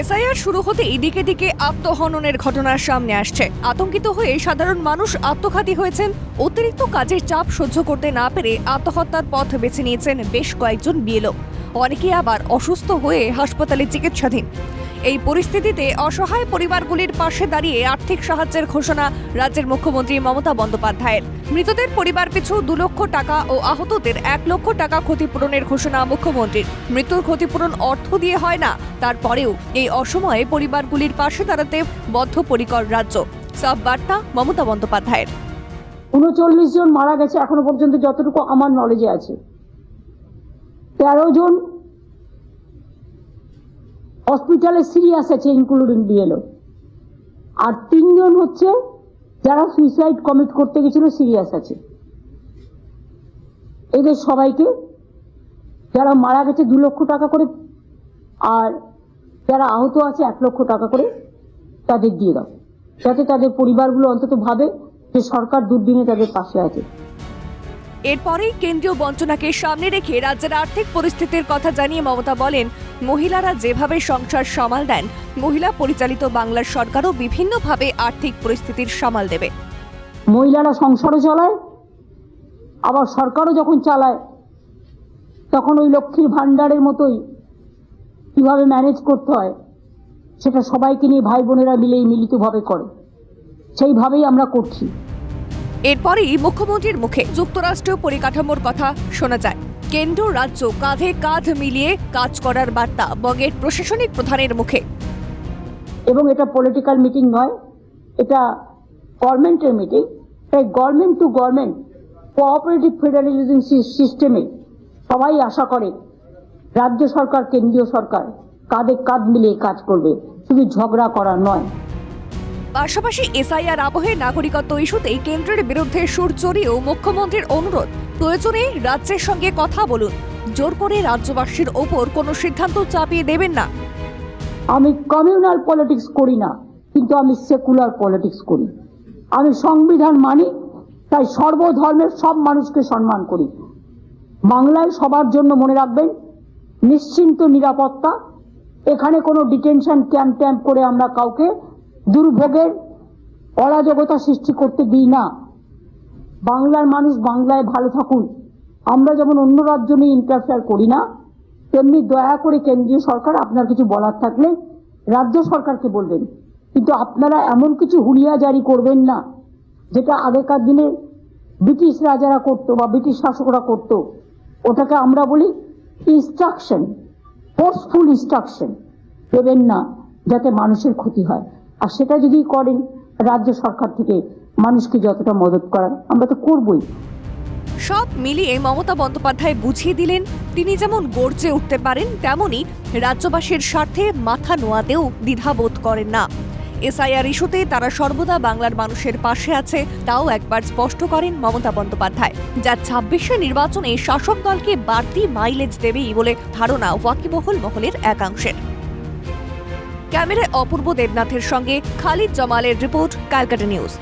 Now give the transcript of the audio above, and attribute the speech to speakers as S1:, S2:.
S1: SIR শুরু হতে এদিকে দিকে আত্মহননের ঘটনার সামনে আসছে। আতঙ্কিত হয়ে সাধারণ মানুষ আত্মঘাতী হয়েছেন। অতিরিক্ত কাজের চাপ সহ্য করতে না পেরে আত্মহত্যার পথ বেছে নিয়েছেন বেশ কয়েকজন বিএলও। অনেকে আবার অসুস্থ হয়ে হাসপাতালে চিকিৎসাধীন। এই পরিস্থিতিতে অসহায় পরিবারগুলির পাশে দাঁড়িয়ে আর্থিক সাহায্যের ঘোষণা রাজ্যের মুখ্যমন্ত্রী মমতা বন্দ্যোপাধ্যায়ের। মৃতদের পরিবার পিছু দু লক্ষ টাকা ও আহতদের এক লক্ষ টাকা ক্ষতিপূরণের ঘোষণা মুখ্যমন্ত্রীর। মৃত্যুর ক্ষতিপূরণ অর্থ দিয়ে হয় না, তারপরেও এই অসময়ে পরিবারগুলির পাশে দাঁড়াতে বদ্ধপরিকর রাজ্য। সব বার্তা মমতা বন্দ্যোপাধ্যায়ের।
S2: উনচল্লিশ জন মারা গেছে এখনও পর্যন্ত যতটুকু আমার নলেজে আছে। তেরো জন হসপিটালে সিরিয়াস আছে ইনক্লুডিং বিএলও আর তিনজন হচ্ছে যারা সুইসাইড কমিট করতে গেছিল, সিরিয়াস আছে। এদের সবাইকে যারা মারা গেছে দু লক্ষ টাকা করে, আর যারা আহত আছে এক লক্ষ টাকা করে, তাদের দিয়ে দাও। যাতে তাদের পরিবারগুলো অন্তত ভাবে যে সরকার দুর্দিনে তাদের পাশে আছে।
S1: এরপরেই কেন্দ্রীয় বঞ্চনাকে সামনে রেখে রাজ্যের আর্থিক পরিস্থিতির কথা জানিয়ে মমতা বলেন মহিলারা যেভাবে সংসার সামাল দেন মহিলা পরিচালিত বাংলার সরকারও বিভিন্নভাবে আর্থিক পরিস্থিতির সামাল দেবে।
S2: মহিলারা সংসারও চালায় আবার সরকারও যখন চালায় তখন ওই লক্ষ্মীর ভাণ্ডারের মতোই কীভাবে ম্যানেজ করতে হয় সেটা সবাইকে নিয়ে ভাই বোনেরা মিলেই মিলিতভাবে করে। সেইভাবেই আমরা করছি।
S1: এরপরেই মুখ্যমন্ত্রীর মুখে যুক্তরাষ্ট্রীয় পরিকাঠামোর কথা শোনা যায়। কেন্দ্র রাজ্য কাঁধে কাঁধ মিলিয়ে কাজ করার বার্তা বঙ্গের প্রশাসনিক প্রধানের মুখে।
S2: এবং এটা পলিটিক্যাল মিটিং নয় এটা গভর্নমেন্টের মিটিং তাই government to government cooperative federalism সিস্টেমে সবাই আশা করে রাজ্য সরকার কেন্দ্রীয় সরকার কাঁধে কাঁধ মিলিয়ে কাজ করবে শুধু ঝগড়া করা নয়।
S1: পাশাপাশি এসআইআর আবহে নাগরিকত্ব ইস্যুতেই কেন্দ্রের বিরুদ্ধে সুর চড়িয়েও মুখ্যমন্ত্রীর অনুরোধ। প্রয়োজনে রাজ্যের সঙ্গে কথা বলুন। জোর করে রাজ্যবাসীর ওপর কোনো সিদ্ধান্ত চাপিয়ে দেবেন না।
S2: আমি কমিউনাল পলিটিক্স করি না, কিন্তু আমি সেকুলার পলিটিক্স করি। আমি সংবিধান মানি, তাই সর্বধর্মের সব মানুষকে সম্মান করি। বাংলায় সবার জন্য মনে রাখবেন, নিশ্চিন্ত নিরাপত্তা, এখানে কোনো ডিটেনশন ক্যাম্প ট্যাম্প করে আমরা কাউকে দুর্ভোগের অরাজকতা সৃষ্টি করতে দিই না। বাংলার মানুষ বাংলায় ভালো থাকুন। আমরা যেমন অন্য রাজ্য নিয়ে ইন্টারফেয়ার করি না, তেমনি দয়া করে কেন্দ্রীয় সরকার আপনার কিছু বলার থাকলে রাজ্য সরকারকে বলবেন। কিন্তু আপনারা এমন কিছু হুলিয়া জারি করবেন না, যেটা আগেকার দিনে ব্রিটিশ রাজারা করতো বা ব্রিটিশ শাসকরা করতো। ওটাকে আমরা বলি ইনস্ট্রাকশন ফোর্সফুল ইনস্ট্রাকশন দেবেন না, যাতে মানুষের ক্ষতি হয়। আর সেটা যদি করেন, রাজ্য সরকার থেকে মানুষকে যতটা মদত করার, আমরা তো করবই।
S1: সব মিলিয়ে মমতা বন্দ্যোপাধ্যায় বুঝিয়ে দিলেন, তিনি যেমন গর্জে উঠতে পারেন তেমনি রাজ্যবাসীর স্বার্থে মাথা নোয়াতেও দ্বিধাবোধ করেন না। এসআইআর ইস্যুতে তারা সর্বদা বাংলার মানুষের পাশে আছে, তাও একবার স্পষ্ট করেন মমতা বন্দ্যোপাধ্যায়। যা ছাব্বিশে নির্বাচনে শাসক দলকে বাড়তি মাইলেজ দেবেই বলে ধারণা ওয়াকিবহল মহলের একাংশের। ক্যামেরায় অপূর্ব দেবনাথের সঙ্গে খালিদ জমালের রিপোর্ট, ক্যালকাটা নিউজ।